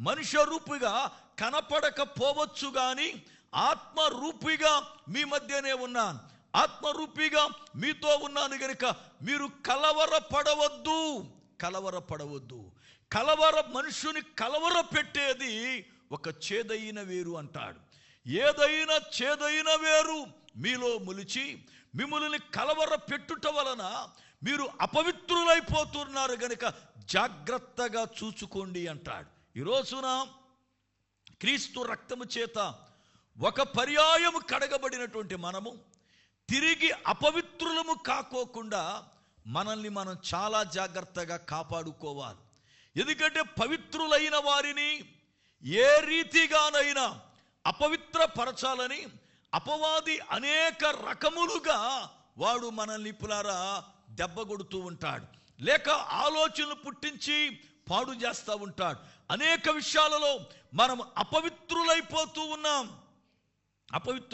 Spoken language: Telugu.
మనుష్య రూపిగా కనపడకపోవచ్చు కానీ ఆత్మరూపిగా మీ మధ్యనే ఉన్నాను. ఆత్మరూపిగా మీతో ఉన్నాను గనుక మీరు కలవరపడవద్దు. కలవరపడవద్దు. కలవర మనుషుని కలవర పెట్టేది ఒక చేదైన వేరు అంటాడు. ఏదైనా చేదైన వేరు మీలో మొలిచి మిమ్మల్ని కలవర పెట్టుట వలన మీరు అపవిత్రులైపోతున్నారు గనుక జాగ్రత్తగా చూచుకోండి అంటాడు. ఈ రోజున క్రీస్తు రక్తము చేత ఒక పర్యాయము కడగబడినటువంటి మనము తిరిగి అపవిత్రులము కాకోకుండా మనల్ని మనం చాలా జాగ్రత్తగా కాపాడుకోవాలి. ఎందుకంటే పవిత్రులైన వారిని ఏ రీతిగానైనా అపవిత్రపరచాలని అపవాది అనేక రకములుగా వాడు మనల్ని పులారా దెబ్బ కొడుతూ ఉంటాడు. లేక ఆలోచనలు పుట్టించి పాడు చేస్తూ ఉంటాడు. అనేక విషయాలలో మనం అపవిత్రులైపోతూ ఉన్నాం. అపవిత్ర